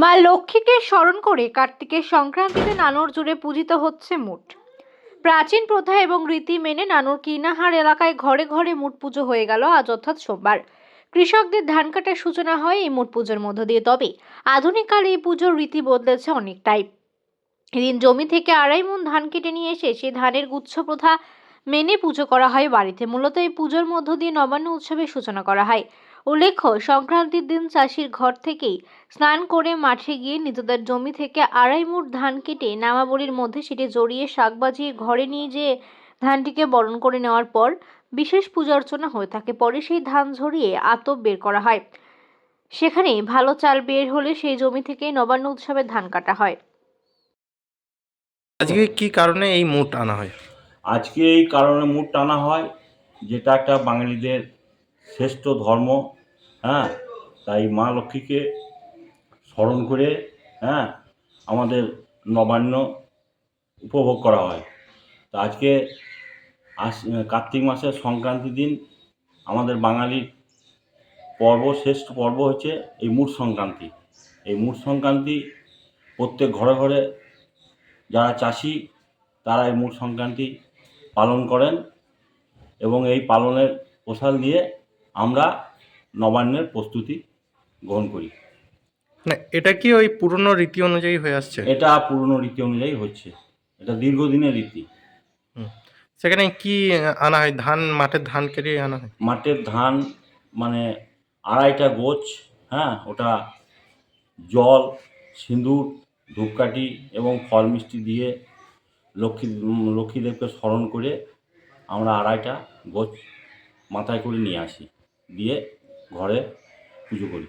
মা লক্ষ্মীকে স্মরণ করে কার্তিকের সংক্রান্তিতে নানুর জুড়ে পূজিত হচ্ছে মুঠ প্রাচীন প্রথা এবং রীতি মেনে নানুর কিনাহার এলাকায় ঘরে ঘরে মুঠ পুজো হয়ে গেল আজ অর্থাৎ সোমবার। কৃষকদের ধান কাটার সূচনা হয় এই মুঠ পুজোর মধ্য দিয়ে, তবে আধুনিক কালে এই পুজোর রীতি বদলেছে অনেকটাই। এদিন জমি থেকে আড়াই মন ধান কেটে নিয়ে এসে সেই ধানের গুচ্ছ প্রথা মেনে পুজো করা হয় বাড়িতে। মূলত এই পুজোর মধ্য দিয়ে নবান্ন উৎসবের সূচনা করা হয়। উল্লেখ্য সংক্রান্তির দিন চাষির ঘর থেকেই স্নান করে মাঠে গিয়ে নিজেদের জমি থেকে আড়াই মুঠ ধান কেটে নামাবলির মধ্যে সেটি জড়িয়ে শাক বাজিয়ে ঘরে নিয়ে যেয়ে ধানটিকে বরণ করে নেওয়ার পর বিশেষ পূজা অর্চনা হয়ে থাকে। পরে সেই ধান ঝরিয়ে আতপ বের করা হয়। সেখানে ভালো চাল বের হলে সেই জমি থেকেই নবান্ন উৎসবে ধান কাটা হয়। আজকে কি কারণে এই মুট আনা হয়? আজকে এই কারণে মুড টানা হয় যেটা একটা বাঙালিদের শ্রেষ্ঠ ধর্ম। হ্যাঁ তাই মা লক্ষ্মীকে স্মরণ করে হ্যাঁ আমাদের নবান্ন উপভোগ করা হয়। তা আজকে আস, কার্তিক মাসের সংক্রান্তি দিন আমাদের বাঙালির পর্ব, শ্রেষ্ঠ পর্ব হচ্ছে এই মুট সংক্রান্তি। এই মুট সংক্রান্তি প্রত্যেক ঘরে ঘরে যারা চাষি, তারা এই মুট সংক্রান্তি পালন করেন এবং এই পালনের প্রসাদ দিয়ে আমরা নবান্নের প্রস্তুতি গ্রহণ করি। না এটা কি ওই পুরনো রীতি অনুযায়ী হয়ে আসছে? এটা পুরনো রীতি অনুযায়ী হচ্ছে। এটা দীর্ঘদিনের রীতি। সেখানে কি আনা হয়? ধান মাঠের ধান কেটে আনা হয়? মাঠের ধান মানে আড়াইটা গোছ হ্যাঁ ওটা জল সিঁদুর ধূপকাঠি এবং ফল মিষ্টি দিয়ে লক্ষ্মী লক্ষ্মীদেবকে স্মরণ করে আমরা আড়াইটা গোছ মাথায় করে নিয়ে আসি। দিয়ে ঘরে পুজো করি।